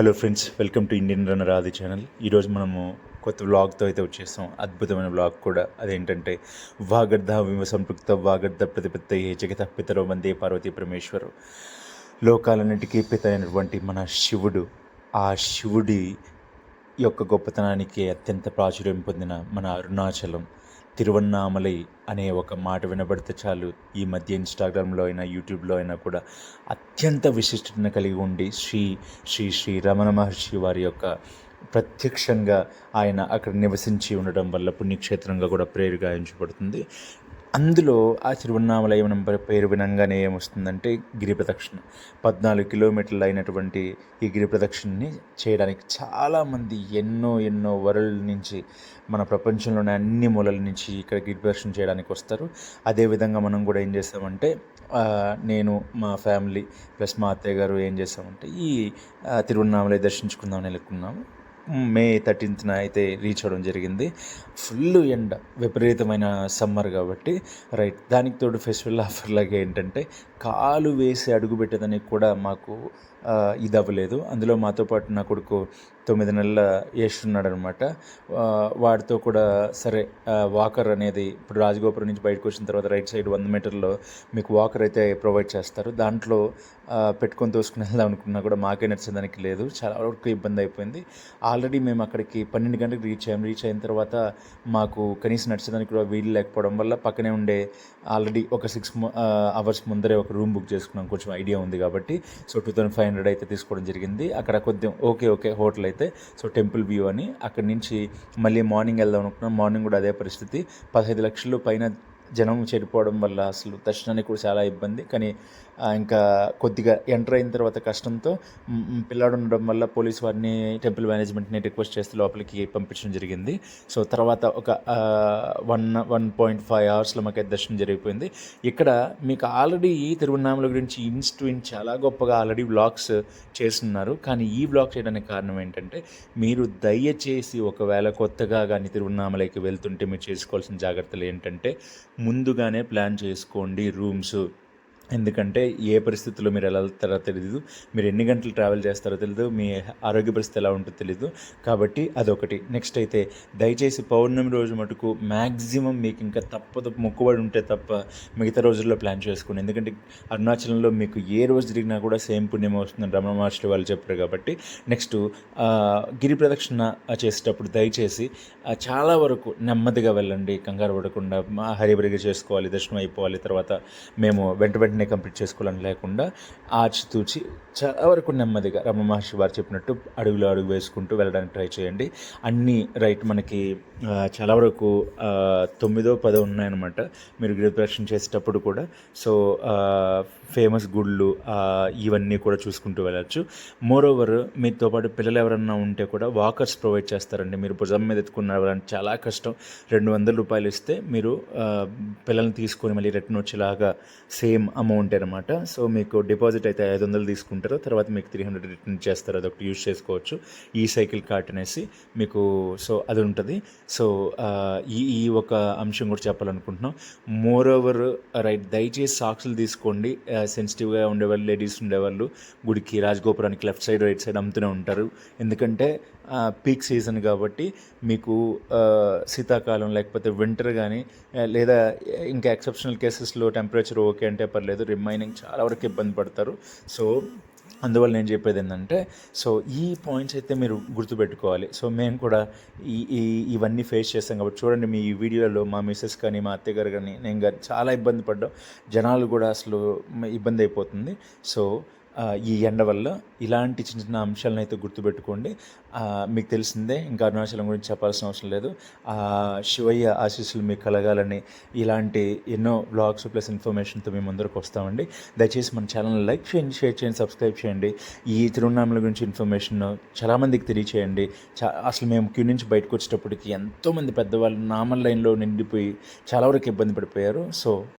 Hello friends welcome to Indian runner Adi channel. ఈరోజు మనము కొత్త వ్లాగ్తో అయితే వచ్చేస్తాం అద్భుతమైన వ్లాగ్ కూడా. అదేంటంటే వాగర్ధ విమ సంపృక్త వాగర్ధ ప్రతిపత్త ఏ జగత పితరో వందే పార్వతీ పరమేశ్వరు. లోకాలన్నిటికీ పిత అయినటువంటి మన శివుడు ఆ శివుడి యొక్క గొప్పతనానికి అత్యంత ప్రాచుర్యం పొందిన మన అరుణాచలం. తిరువన్నామలై అనే ఒక మాట వినబడితే చాలు. ఈ మధ్య ఇన్స్టాగ్రామ్లో అయినా యూట్యూబ్లో అయినా కూడా అత్యంత విశిష్టతను కలిగి ఉండి శ్రీ శ్రీ శ్రీ రమణ మహర్షి వారి యొక్క ప్రత్యక్షంగా ఆయన అక్కడ నివసించి ఉండడం వల్ల పుణ్యక్షేత్రంగా కూడా ప్రేరుగా ఎంచబడుతుంది అందులో ఆ తిరువన్నామలై మనం పేరు వినంగానే ఏమొస్తుందంటే గిరి ప్రదక్షిణ పద్నాలుగు కిలోమీటర్లు అయినటువంటి ఈ గిరి ప్రదక్షిణని చేయడానికి చాలామంది ఎన్నో ఎన్నో వరల్డ్ నుంచి మన ప్రపంచంలోనే అన్ని మూలల నుంచి ఇక్కడ గిరి ప్రదక్షిణ చేయడానికి వస్తారు. అదేవిధంగా మనం కూడా ఏం చేస్తామంటే నేను మా ఫ్యామిలీ ప్లస్ మా అత్తయ్య గారు ఏం చేస్తామంటే ఈ తిరువన్నామలై దర్శించుకుందామని అనుకున్నాము. మే థర్టీన్త్న అయితే రీచ్ అవ్వడం జరిగింది. ఫుల్ ఎండ విపరీతమైన సమ్మర్ కాబట్టి. రైట్ దానికి తోడు ఫెస్టివల్ ఆఫర్ లాగా ఏంటంటే కాలు వేసి అడుగు పెట్టేదానికి కూడా మాకు ఇది అవ్వలేదు. అందులో మాతో పాటు నా కొడుకు తొమ్మిది నెలల వేస్తున్నాడు అనమాట వాడితో కూడా సరే వాకర్ అనేది ఇప్పుడు రాజగోపురం నుంచి బయటకు వచ్చిన తర్వాత రైట్ సైడ్ వంద మీటర్లో మీకు వాకర్ అయితే ప్రొవైడ్ చేస్తారు. దాంట్లో పెట్టుకొని తోసుకుని వెళ్దాం అనుకున్నా కూడా మాకే నచ్చడానికి లేదు. చాలా వరకు ఇబ్బంది అయిపోయింది. ఆల్రెడీ మేము అక్కడికి పన్నెండు గంటలకు రీచ్ అయ్యాం. రీచ్ అయిన తర్వాత మాకు కనీసం నడిచేదానికి కూడా వీలు లేకపోవడం వల్ల పక్కనే ఉండే ఆల్రెడీ ఒక సిక్స్ అవర్స్ ముందరే ఒక రూమ్ బుక్ చేసుకున్నాం. కొంచెం ఐడియా ఉంది కాబట్టి. So two thousand five hundred అయితే తీసుకోవడం జరిగింది. అక్కడ కొద్దిగా ఓకే ఓకే హోటల్ అయితే సో టెంపుల్ వ్యూ అని అక్కడి నుంచి మళ్ళీ మార్నింగ్ వెళ్దాం అనుకున్నాం. మార్నింగ్ కూడా అదే పరిస్థితి. పదహైదు లక్షలు పైన జనం చెడిపోవడం వల్ల అసలు దర్శనానికి కూడా చాలా ఇబ్బంది. కానీ ఇంకా కొద్దిగా ఎంటర్ అయిన తర్వాత కష్టంతో పిల్లాడు ఉండడం వల్ల పోలీస్ వారిని టెంపుల్ మేనేజ్మెంట్ని రిక్వెస్ట్ చేస్తే లోపలికి పంపించడం జరిగింది. సో తర్వాత ఒక వన్ వన్ పాయింట్ ఫైవ్ అవర్స్లో మాకు దర్శనం జరిగిపోయింది. ఇక్కడ మీకు ఆల్రెడీ ఈ తిరువన్నామల గురించి ఇన్స్ టు ఇన్ చాలా గొప్పగా ఆల్రెడీ బ్లాగ్స్ చేస్తున్నారు. కానీ ఈ బ్లాగ్ చేయడానికి కారణం ఏంటంటే మీరు దయచేసి ఒకవేళ కొత్తగా కానీ తిరువన్నామలకి వెళ్తుంటే మీరు చేసుకోవాల్సిన జాగ్రత్తలు ఏంటంటే ముందుగానే ప్లాన్ చేసుకోండి రూమ్స్. ఎందుకంటే ఏ పరిస్థితుల్లో మీరు ఎలా వెళ్తారో తెలియదు మీరు ఎన్ని గంటలు ట్రావెల్ చేస్తారో తెలియదు మీ ఆరోగ్య పరిస్థితి ఎలా ఉంటుందో తెలియదు కాబట్టి అదొకటి. నెక్స్ట్ అయితే దయచేసి పౌర్ణమి రోజు మటుకు మ్యాక్సిమం మీకు ఇంకా తప్పదు. మొక్కుబడి ఉంటే తప్ప మిగతా రోజుల్లో ప్లాన్ చేసుకోండి. ఎందుకంటే అరుణాచలంలో మీకు ఏ రోజు తిరిగినా కూడా సేమ్ పుణ్యం వస్తుందని రమణ మహర్షులు వాళ్ళు చెప్పారు కాబట్టి నెక్స్ట్ గిరి ప్రదక్షిణ చేసేటప్పుడు దయచేసి చాలా వరకు నెమ్మదిగా వెళ్ళండి. కంగారు పడకుండా మా హరిబరిగా చేసుకోవాలి దర్శనం అయిపోవాలి. తర్వాత మేము వెంట వెంటనే కంప్లీట్ చేసుకోవాలని లేకుండా ఆచితూచి చాలా వరకు నెమ్మదిగా రమణ మహర్షి వారు చెప్పినట్టు అడుగులో అడుగు వేసుకుంటూ వెళ్ళడానికి ట్రై చేయండి. అన్నీ రైట్ మనకి చాలా వరకు తొమ్మిదో పదో ఉన్నాయన్నమాట. మీరు గిరి చేసేటప్పుడు కూడా. సో ఫేమస్ గుళ్ళు ఇవన్నీ కూడా చూసుకుంటూ వెళ్ళచ్చు. మోరోవర్ మీతో పాటు పిల్లలు ఎవరన్నా ఉంటే కూడా వాకర్స్ ప్రొవైడ్ చేస్తారండి. మీరు భుజం మీద ఎత్తుకున్న చాలా కష్టం. రెండు వందల రూపాయలు ఇస్తే మీరు పిల్లల్ని తీసుకొని మళ్ళీ రిటర్న్ వచ్చేలాగా సేమ్ అమౌంట్ అమౌంట్ అనమాట సో మీకు డిపాజిట్ అయితే ఐదు వందలు తీసుకుంటారు. తర్వాత మీకు త్రీ హండ్రెడ్ రిటర్న్ చేస్తారు. అదొకటి యూజ్ చేసుకోవచ్చు. ఈ సైకిల్ కార్ట్ అనేసి మీకు సో అది ఉంటుంది. సో ఈ ఈ ఒక అంశం కూడా చెప్పాలనుకుంటున్నాం. మోర్ ఓవర్ రైట్ దయచేసి సాక్సులు తీసుకోండి. సెన్సిటివ్గా ఉండేవాళ్ళు లేడీస్ ఉండేవాళ్ళు గుడికి రాజగోపురానికి లెఫ్ట్ సైడ్ రైట్ సైడ్ అమ్ముతూనే ఉంటారు. ఎందుకంటే పీక్ సీజన్ కాబట్టి మీకు శీతాకాలం లేకపోతే వింటర్ కానీ లేదా ఇంకా ఎక్సెప్షనల్ కేసెస్లో టెంపరేచర్ ఓకే అంటే పర్లేదు. లేదు రిమైనింగ్ చాలా వరకు ఇబ్బంది పడతారు. సో అందువల్ల నేను చెప్పేది ఏంటంటే సో ఈ పాయింట్స్ అయితే మీరు గుర్తుపెట్టుకోవాలి. సో మేము కూడా ఈ ఈ ఇవన్నీ ఫేస్ చేస్తాం కాబట్టి చూడండి మీ ఈ వీడియోలో మా మిస్సెస్ కానీ మా అత్తయ్య గారు కానీ నేను కానీ చాలా ఇబ్బంది పడ్డాం. జనాలు కూడా అసలు ఇబ్బంది అయిపోతుంది. సో ఈ ఎండ వల్ల ఇలాంటి చిన్న చిన్న అంశాలను అయితే గుర్తుపెట్టుకోండి. మీకు తెలిసిందే ఇంకా అరుణాచలం గురించి చెప్పాల్సిన అవసరం లేదు. శివయ్య ఆశీస్సులు మీకు కలగాలని ఇలాంటి ఎన్నో బ్లాగ్స్ ప్లస్ ఇన్ఫర్మేషన్తో మేము ముందరకు వస్తామండి. దయచేసి మన ఛానల్ లైక్ చేయండి షేర్ చేయండి సబ్స్క్రైబ్ చేయండి. ఈ తిరువణామల గురించి ఇన్ఫర్మేషన్ చాలామందికి తెలియచేయండి. చా అసలు మేము క్యూ నుంచి బయటకు వచ్చేటప్పటికి ఎంతోమంది పెద్దవాళ్ళు నామల్ లైన్లో నిండిపోయి చాలా వరకు ఇబ్బంది పడిపోయారు. సో